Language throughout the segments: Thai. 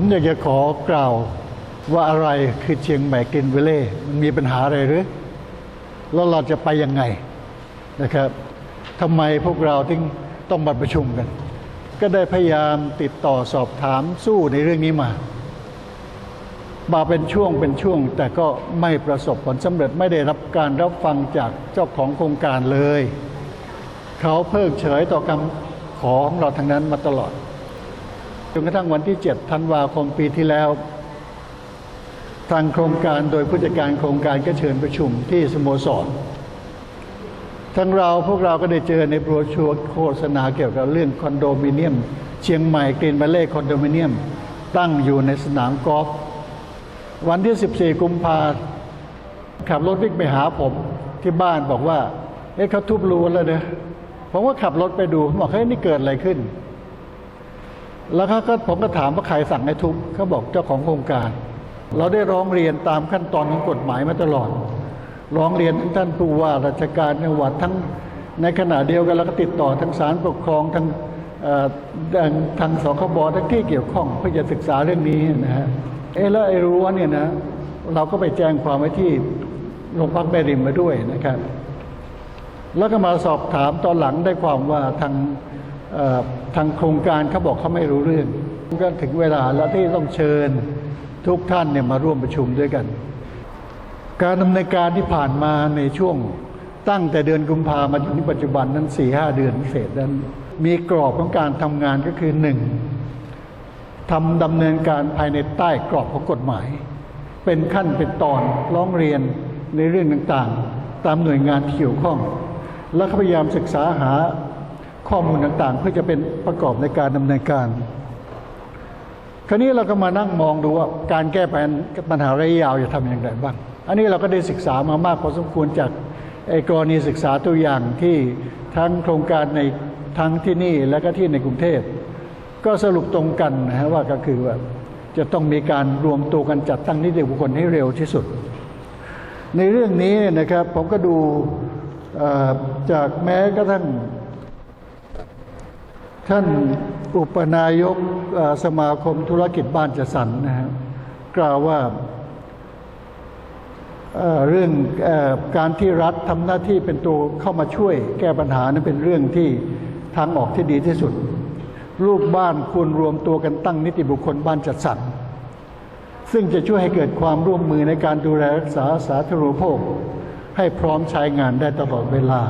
ผมอยากจะขอกล่าวว่าอะไรคือเชียงใหม่กินเวเล่มันมีปัญหาอะไรหรือ แล้วเราจะไปยังไงนะครับทำไมพวกเราถึงต้องมาประชุมกัน ก็ได้พยายามติดต่อสอบถามสู้ในเรื่องนี้มามาเป็นช่วงเป็นช่วง แต่ก็ไม่ประสบผลสำเร็จไม่ได้รับการรับฟังจากเจ้าของโครงการเลย เขาเพิกเฉยต่อคำขอของเราทั้งนั้นมาตลอด นกระทั่งวันที่ 7 ธันวาคมปีที่แล้ว ทางโครงการโดยผู้จัดการโครงการก็เชิญประชุมที่สโมสรทั้งเราพวกเราก็ได้เจอในโบรชัวร์โฆษณาเกี่ยวกับเรื่องคอนโดมิเนียม เชียงใหม่กรีนบัลเล่คอนโดมิเนียม ตั้งอยู่ในสนามกอล์ฟวันที่ 14 กุมภาขับรถวิ่งไปหาผมที่บ้านบอกว่า เอ๊ะเขาทุบรูแล้วเนะผมก็ขับรถไปดูบอกเฮ้ยนี่เกิดอะไรขึ้น แล้วเขาก็ผมก็ถามว่าใครสั่งให้ทุบเขาบอกเจ้าของโครงการ เราได้ร้องเรียนตามขั้นตอนของกฎหมายมาตลอด ร้องเรียนทั้งท่านผู้ว่าราชการจังหวัดทั้งในขณะเดียวกันเราก็ติดต่อทั้งศาลปกครองทั้งทางสคบทั้งที่เกี่ยวข้องเพื่อจะศึกษาเรื่องนี้นะฮะเอะแล้วไอ้รั้วเนี่ยนะเราก็ไปแจ้งความไว้ที่โรงพักแม่ริมมาด้วยนะครับ แล้วก็มาสอบถามตอนหลังได้ความว่าทาง ทางโครงการเขาบอกเขาไม่รู้เรื่องก็ถึงเวลาแล้วที่ต้องเชิญทุกท่านเนี่ยมาร่วมประชุมด้วยกัน การดำเนินการที่ผ่านมาในช่วงตั้งแต่เดือนกุมภามาถึงปัจจุบันนั้นสี่ห้าเดือนเศษนั้น มีกรอบของการทำงานก็คือหนึ่งทำดำเนินการภายในใต้กรอบของกฎหมาย เป็นขั้นเป็นตอนร้องเรียนในเรื่องต่างๆ ตามหน่วยงานที่เกี่ยวข้อง แล้วก็พยายามศึกษาหา ข้อมูลต่างๆ เพื่อจะเป็นประกอบในการดำเนินการ คราวนี้เราก็มานั่งมองดูว่าการแก้ปัญหาระยะยาวจะทำอย่างไรบ้าง อันนี้เราก็ได้ศึกษามามากพอสมควรจากไอ้กรณีศึกษาตัวอย่างที่ทั้งโครงการในทั้งที่นี่และก็ที่ในกรุงเทพก็สรุปตรงกันนะฮะว่าก็คือว่าจะต้องมีการรวมตัวกันจัดตั้งนิติบุคคลให้เร็วที่สุด ในเรื่องนี้นะครับผมก็ดูจากแม้กระทั่ง ท่านอุปนายกสมาคมธุรกิจบ้านจัดสรรนะครับกล่าวว่าเรื่องอการที่รัฐทำหน้าที่เป็นตัวเข้ามาช่วยแก้ปัญหานั้นเป็นเรื่องที่ทางออกที่ดีที่สุด ลูกบ้านควรรวมตัวกันตั้งนิติบุคคลบ้านจัดสรรซึ่งจะช่วยให้เกิดความร่วมมือในการดูแลรักษาสาธารณูปโภค ให้พร้อมใช้งานได้ตลอดเวลา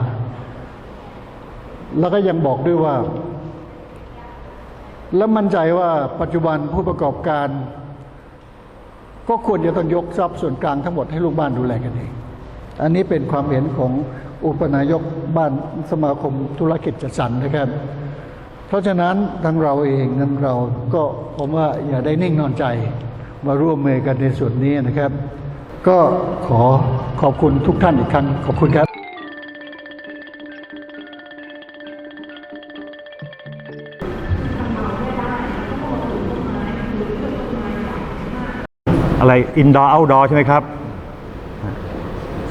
แล้วก็ยังบอกด้วยว่า และมั่นใจว่าปัจจุบันผู้ประกอบการ ก็ควรจะต้องยกทรัพย์ส่วนกลางทั้งหมดให้ลูกบ้านดูแลกันเอง อันนี้เป็นความเห็นของอุปนายกบ้านสมาคมธุรกิจจัดสรรนะครับ เพราะฉะนั้นทางเราเองนั้นเราก็ผมว่าอย่าได้นิ่งนอนใจมาร่วมมือกันในส่วนนี้นะครับ ก็ขอขอบคุณทุกท่านอีกครั้งขอบคุณครับ อะไรอินดอร์เอาดอร์ใช่ไหมครับ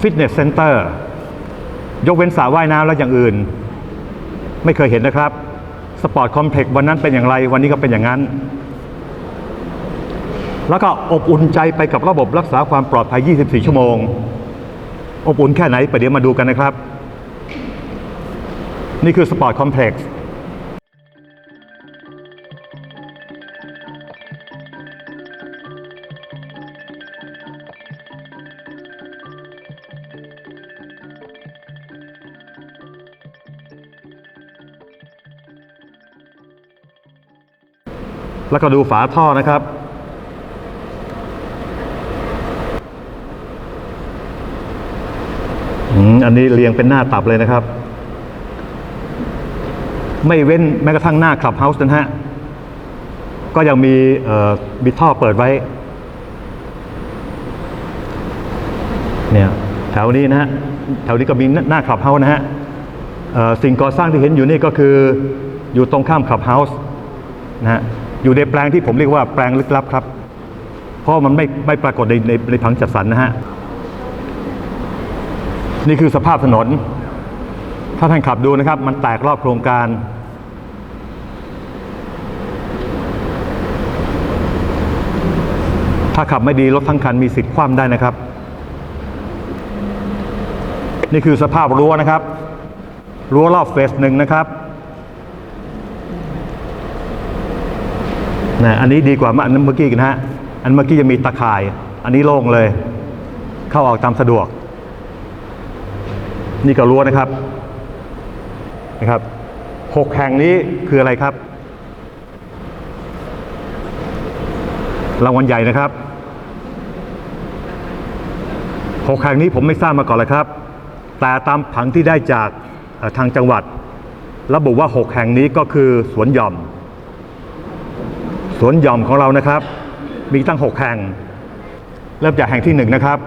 ฟิตเนสเซ็นเตอร์ยกเว้นสระว่ายน้ำแล้วอย่างอื่น ไม่เคยเห็นนะครับสปอร์ตคอมเพล็กซ์วันนั้นเป็นอย่างไร วันนี้ก็เป็นอย่างนั้น แล้วก็อบอุ่นใจไปกับระบบรักษาความปลอดภัย 24 ชั่วโมง อบอุ่นแค่ไหนไปเดี๋ยวมาดูกันนะครับ นี่คือสปอร์ตคอมเพล็กซ์ แล้วก็ดูฝาท่อนะครับ อันนี้เรียงเป็นหน้าตับเลยนะครับ ไม่เว้นแม้กระทั่งหน้าคลับเฮาส์นะฮะ ก็ยังมีมีท่อเปิดไว้ เนี่ยแถวนี้นะฮะ แถวนี้ก็มีหน้าคลับเฮาส์นะฮะสิ่งก่อสร้างที่เห็นอยู่นี่ก็คืออยู่ตรงข้ามคลับเฮาส์นะฮะ อยู่ในแปลงที่ผมเรียกว่าแปลงลึกลับครับ เพราะมันไม่ไม่ปรากฏในในในผังจัดสรรนะฮะ นี่คือสภาพถนน ถ้าท่านขับดูนะครับ มันแตกรอบโครงการ ถ้าขับไม่ดีรถทั้งคันมีสิทธิ์คว่ำได้นะครับ นี่คือสภาพรั้วนะครับ รั้วรอบเฟสหนึ่งนะครับ นะอันนี้ดีกว่าอันเมื่อกี้กันะฮะอันเมื่อกี้จะมีตะข่าย อันนี้โล่งเลย เข้าออกตามสะดวก นี่ก็รั้วนะครับนะครับหกแห่งนี้คืออะไรครับรางวัลใหญ่นะครับหกแห่งนี้ผมไม่ทราบมาก่อนเลยครับ แต่ตามผังที่ได้จากทางจังหวัด ระบุว่าหกแห่งนี้ก็คือสวนหย่อม สวนหย่อมของเรานะครับ มีตั้งหกแห่ง เริ่มจากแห่งที่หนึ่งนะครับ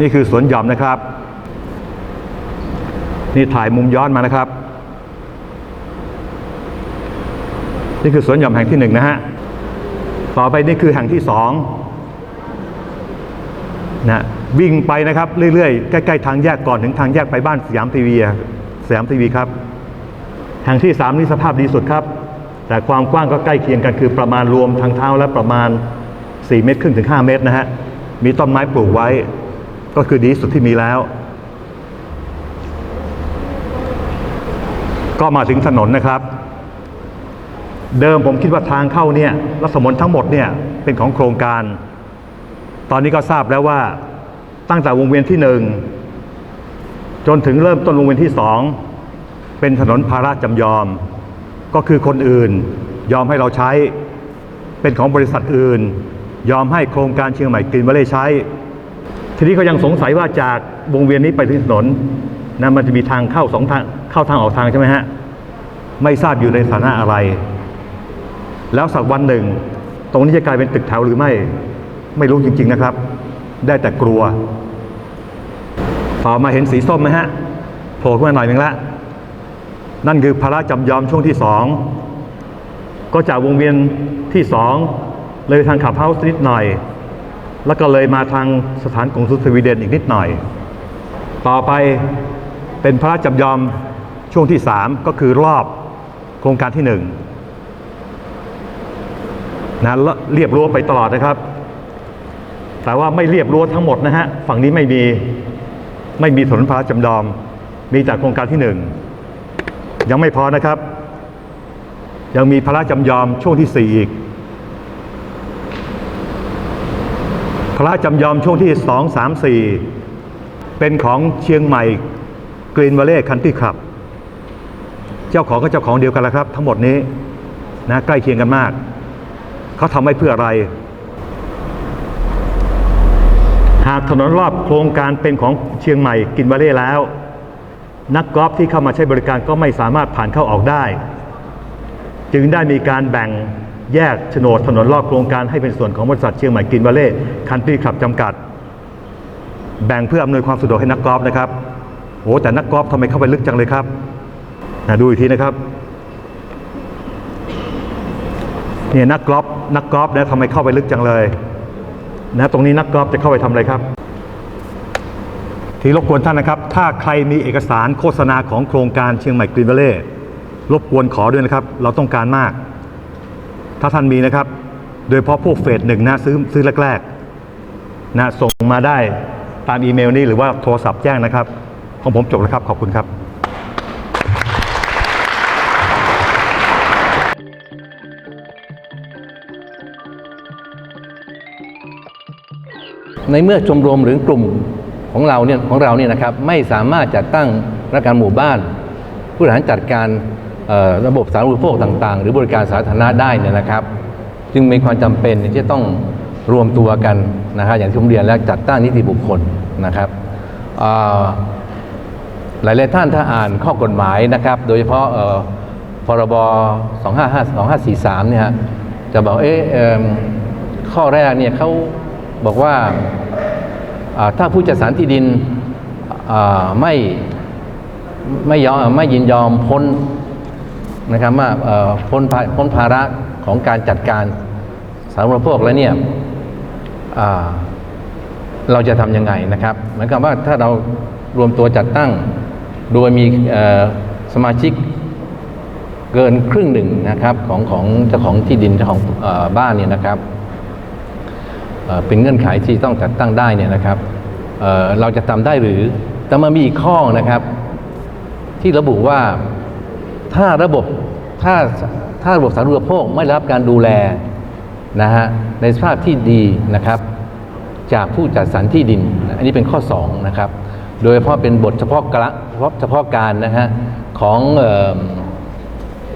นี่คือสวนหย่อมนะครับ นี่ถ่ายมุมย้อนมานะครับ นี่คือสวนหย่อมแห่งที่หนึ่งนะฮะต่อไปนี่คือแห่งที่สองนะวิ่งไปนะครับ เรื่อยๆ ใกล้ๆ ทางแยกก่อนถึงทางแยกไปบ้านสยามทีวีสยามทีวีครับ แห่งที่สามนี่สภาพดีสุดครับ แต่ความกว้างก็ใกล้เคียงกันคือประมาณรวมทางเท้าแล้วประมาณ 4 เมตรครึ่งถึง 5 เมตรนะฮะ มีต้นไม้ปลูกไว้ ก็คือดีสุดที่มีแล้ว ก็มาถึงถนนนะครับ เดิมผมคิดว่าทางเข้าเนี่ยรัศมนทั้งหมดเนี่ยเป็นของโครงการ ตอนนี้ก็ทราบแล้วว่าตั้งแต่วงเวียนที่หนึ่งจนถึงเริ่มต้นวงเวียนที่สอง เป็นถนนภาระจำยอม ก็คือคนอื่นยอมให้เราใช้ เป็นของบริษัทอื่น ยอมให้โครงการเชียงใหม่กรีนวัลเลย์ใช้ ทีนี้ก็ยังสงสัยว่าจากวงเวียนนี้ไปถึงถนนนะมันจะมีทางเข้าสองทางเข้าทางออกทางใช่ไหมฮะไม่ทราบอยู่ในฐานะอะไร แล้วสักวันหนึ่ง ตรงนี้จะกลายเป็นตึกแถวหรือไม่ ไม่รู้จริง ๆนะครับ ได้แต่กลัวต่อมาเห็นสีส้มไหมฮะโผล่ขึ้นมาหน่อยนึ่งละ นั่นคือพระจำยอมช่วงที่สองก็จากวงเวียนที่สองเลยทางขับเฮาส์นิดหน่อย แล้วก็เลยมาทางสถานกงสุลสวีเดนอีกนิดหน่อย ต่อไปเป็นพระราชจำยอมช่วงที่สามก็คือรอบโครงการที่หนึ่งนะแล้วเรียบรั้วไปตลอดนะครับ แต่ว่าไม่เรียบรั้วทั้งหมดนะฮะ ฝั่งนี้ไม่มี ไม่มีถนนพระราชจำยอม มีจากโครงการที่หนึ่ง ยังไม่พอนะครับ ยังมีพระราชจำยอมช่วงที่สี่อีก พระราชจำยอมช่วงที่2 3 4เป็นของเชียงใหม่กรีนว a ลเล่คันที่ขับ เจ้าของก็เจ้าของเดียวกันแล้วครับ ทั้งหมดนี้นะใกล้เคียงกันมาก เขาทำไว้เพื่ออะไร หากถนนรอบโครงการเป็นของเชียงใหม่กินว a ลเล่แล้ว นักกอล์ฟที่เข้ามาใช้บริการก็ไม่สามารถผ่านเข้าออกได้ จึงได้มีการแบ่งแยกโฉนดถนนรอบโครงการให้เป็นส่วนของบริษัทเชียงใหม่กินวาเล่คันทรีขับจำกัด แบ่งเพื่ออำนวยความสะดวกให้นักกอล์ฟนะครับโอ้แต่นักกอล์ฟทำไมเข้าไปลึกจังเลยครับนะดูอีกทีนะครับเนี่ยนักกอล์ฟนักกอล์ฟนะทำไมเข้าไปลึกจังเลยนะตรงนี้นักกอล์ฟจะเข้าไปทำอะไรครับ ทีรบกวนท่านนะครับ ถ้าใครมีเอกสารโฆษณาของโครงการเชียงใหม่กรีนเวาเล่รบกวนขอด้วยนะครับ เราต้องการมาก ถ้าท่านมีนะครับ โดยเฉพาะพวกเฟสหนึ่งนะซื้อซื้อแรกๆนะส่งมาได้ตามอีเมลนี้หรือว่าโทรศัพท์แจ้งนะครับ ของผมจบแล้วครับ ขอบคุณครับในเมื่อชมรมหรือกลุ่ม ของเราเนี่ยของเราเนี่ยนะครับไม่สามารถจัดตั้งรัฐการหมู่บ้าน ผู้บริหารจัดการระบบสาธารณูปโภคต่าง ๆ หรือบริการสาธารณะได้เนี่ยนะครับ จึงมีความจำเป็นที่จะต้องรวมตัวกันนะครับอย่างที่ผมเรียนแล้วจัดตั้งนิติบุคคลนะครับเอ่อหลายท่านถ้าอ่านข้อกฎหมายนะครับ โดยเฉพาะเอ่อพรบ 255 2543 เนี่ยจะบอกเอ๊ะข้อแรกเนี่ยเขาบอกว่า ถ้าผู้จัดสรรที่ดินไม่ไม่ยอมไม่ยินยอมพ้นนะครับว่าพ้นพ้นภาระของการจัดการสาธารณูปโภคแล้วเนี่ยเราจะทำยังไงนะครับเหมือนกับว่าถ้าเรารวมตัวจัดตั้งโดยมีสมาชิกเกินครึ่งหนึ่งนะครับของของเจ้าของที่ดินเจ้าของอบ้านเนี่ยนะครับ เป็นเงื่อนไขที่ต้องจัดตั้งได้เนี่ยนะครับเเราจะทำได้หรือแต่มันมีอีกข้อนะครับ ที่ระบุว่าถ้าระบบถ้าถ้าระบบสาธารณูปโภคไม่รับการดูแลนะฮะในสภาพที่ดีนะครับ จากผู้จัดสรรที่ดิน อันนี้เป็นข้อ2นะครับ โดยเฉพาะเป็นบทเฉพาะกะเฉพาะเฉพาะการนะฮะของออ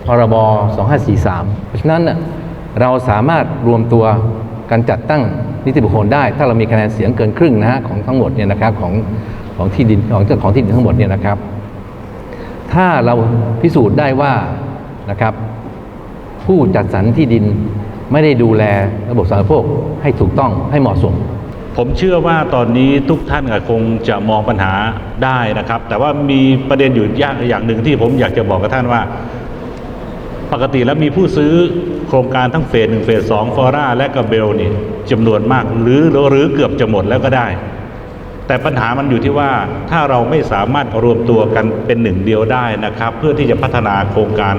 พรบ 2543 เพราะฉะนั้นเราสามารถรวมตัว การจัดตั้งนิติบุคคลได้ ถ้าเรามีคะแนนเสียงเกินครึ่งนะฮะของทั้งหมดเนี่ยนะครับของของที่ดินของเจ้าของที่ดินทั้งหมดเนี่ยนะครับ ถ้าเราพิสูจน์ได้ว่านะครับ ผู้จัดสรรที่ดินไม่ได้ดูแลระบบสาธารณูปโภคให้ถูกต้องให้เหมาะสมผมเชื่อว่าตอนนี้ทุกท่านก็คงจะมองปัญหาได้นะครับ แต่ว่ามีประเด็นอยู่ยางอย่างหนึ่งที่ผมอยากจะบอกกับท่านว่า ปกติแล้วมีผู้ซื้อโครงการทั้งเฟสหนึ่งเฟสสองฟอร่าและกระเบลนี่จำนวนมากหรือหรือเกือบจะหมดแล้วก็ได้ แต่ปัญหามันอยู่ที่ว่าถ้าเราไม่สามารถรวมตัวกันเป็นหนึ่งเดียวได้นะครับ เพื่อที่จะพัฒนาโครงการ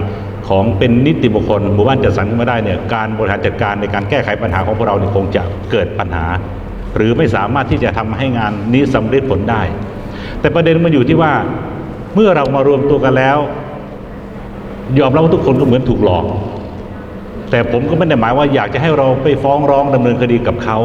ของเป็นนิติบุคคลหมู่บ้านจัดสรรขึ้นมาได้เนี่ยการบริหารจัดการในการแก้ไขปัญหาของพวกเราเนี่ยคงจะเกิดปัญหา หรือไม่สามารถที่จะทำให้งานนี้สำเร็จผลได้ แต่ประเด็นมันอยู่ที่ว่าเมื่อเรามารวมตัวกันแล้ว ยอมรับว่าทุกคนก็เหมือนถูกหลอก แต่ผมก็ไม่ได้หมายว่าอยากจะให้เราไปฟ้องร้องดำเนินคดีกับเขา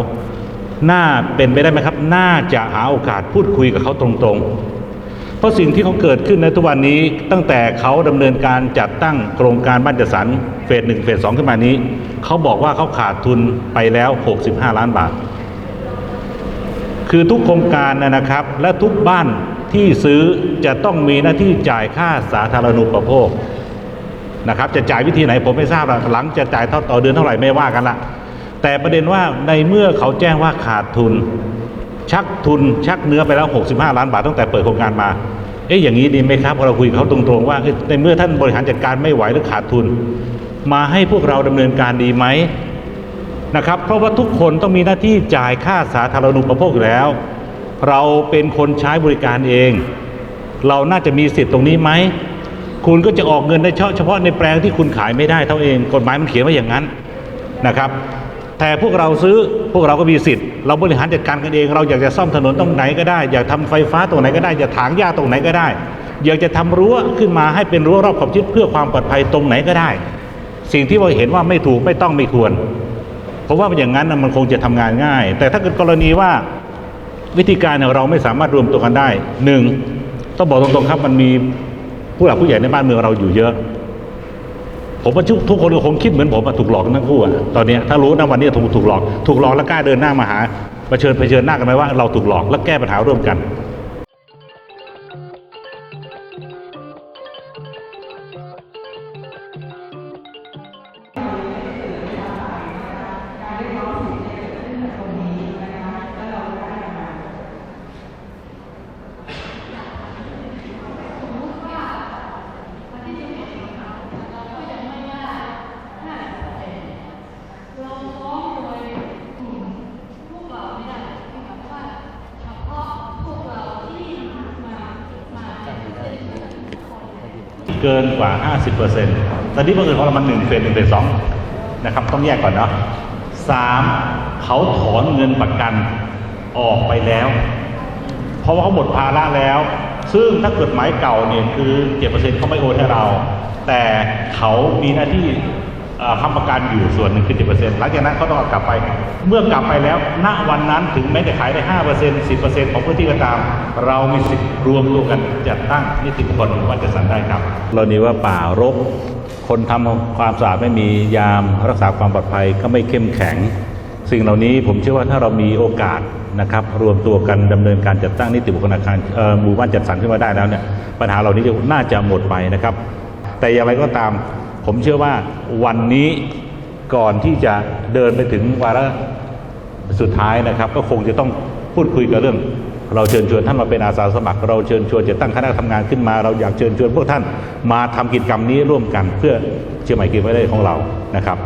น่าเป็นไปได้ไหมครับ น่าจะหาโอกาสพูดคุยกับเขาตรงๆ เพราะสิ่งที่เขาเกิดขึ้นในทุกวันนี้ตั้งแต่เขาดำเนินการจัดตั้งโครงการบ้านจัดสรรเฟสหนึ่งเฟสสองขึ้นมานี้ เขาบอกว่าเขาขาดทุนไปแล้ว 65 ล้านบาท คือทุกโครงการนะครับ และทุกบ้านที่ซื้อจะต้องมีหน้าที่จ่ายค่าสาธารณูปโภค นะครับจะจ่ายวิธีไหนผมไม่ทราบละหลังจะจ่ายเท่าต่อเดือนเท่าไหร่ไม่ว่ากันละแต่ประเด็นว่าในเมื่อเขาแจ้งว่าขาดทุน ชักทุนชักเนื้อไปแล้ว 65 ล้านบาทตั้งแต่เปิดโครงการมาเอ๊ะอย่างนี้ดีไหมครับพอเราคุยกับเขาตรงๆว่าในเมื่อท่านบริหารจัดการไม่ไหวหรือขาดทุน มาให้พวกเราดำเนินการดีไหมนะครับ เพราะว่าทุกคนต้องมีหน้าที่จ่ายค่าสาธารณูปโภคอยู่แล้ว เราเป็นคนใช้บริการเอง เราน่าจะมีสิทธิ์ตรงนี้ไหม คุณก็จะออกเงินได้เฉพาะในแปลงที่คุณขายไม่ได้เท่าเอง กฎหมายมันเขียนไว้อย่างนั้นนะครับ แต่พวกเราซื้อพวกเราก็มีสิทธิ์ เราบริหารจัดการกันเอง เราอยากจะซ่อมถนนตรงไหนก็ได้ อยากทำไฟฟ้าตรงไหนก็ได้อยากถางหญ้าตรงไหนก็ได้ อยากจะทำรั้วขึ้นมาให้เป็นรั้วรอบขอบชิดเพื่อความปลอดภัยตรงไหนก็ได้ สิ่งที่เราเห็นว่าไม่ถูกไม่ต้องไม่ควร เพราะว่าอย่างนั้นมันคงจะทำงานง่าย แต่ถ้าเกิดกรณีว่าวิธีการเราไม่สามารถรวมตัวกันได้หนึ่งต้องบอกตรงๆครับมันมี ผู้หลักผู้ใหญ่ในบ้านเมืองเราอยู่เยอะ ผมว่าทุกคนคงคิดเหมือนผมถูกหลอกทั้งคู่อะตอนนี้ถ้ารู้นะวันนี้ถูกถูกหลอก ถูกหลอกแล้วกล้าเดินหน้ามาหาเผชิญเผชิญหน้ากันไหมว่าเราถูกหลอกแล้วแก้ปัญหาร่วมกัน เกินกว่า 50%ตอนนี้บังเอิญของเรามันหนึ่งเฟสหนึ่งเฟสสองนะครับ ต้องแยกก่อนเนาะสามเขาถอนเงินประกันออกไปแล้ว เพราะว่าเขาหมดภาระแล้ว ซึ่งถ้าเกิดหมายเก่าเนี่ยคือเจ็ดเปอร์เซ็นต์เขาไม่โอนให้เรา แต่เขามีหน้าที่ ค้ำประกันอยู่ส่วนหนึ่งคือเจ็ดเปอร์เซ็นต์หลังจากนั้นเขาต้องกลับไป เมื่อกลับไปแล้ว ณ วันนั้นถึงแม้จะขายได้ห้าเปอร์เซ็นต์สิบเปอร์เซ็นต์ของพื้นที่ก็ตาม เรามีสิทธิ์รวมตัวกันจัดตั้งนิติบุคคลว่าจะสั่นได้ครับเรานี้ว่าป่ารกคนทำความสะอาดไม่มียามรักษาความปลอดภัยก็ไม่เข้มแข็ง สิ่งเหล่านี้ผมเชื่อว่าถ้าเรามีโอกาสนะครับรวมตัวกันดำเนินการจัดตั้งนิติบุคคลอาคารหมู่บ้านจัดสรรขึ้นมาได้แล้วเนี่ยปัญหาเหล่านี้จะน่าจะหมดไปนะครับ แต่อย่างไรก็ตาม ผมเชื่อว่าวันนี้ก่อนที่จะเดินไปถึงวาระสุดท้ายนะครับ ก็คงจะต้องพูดคุยกับเรื่อง เราเชิญชวนท่านมาเป็นอาสาสมัคร เราเชิญชวนจะตั้งคณะทำงานขึ้นมา เราอยากเชิญชวนพวกท่านมาทำกิจกรรมนี้ร่วมกัน เพื่อเชียงใหม่กินไว้ได้ของเรานะครับ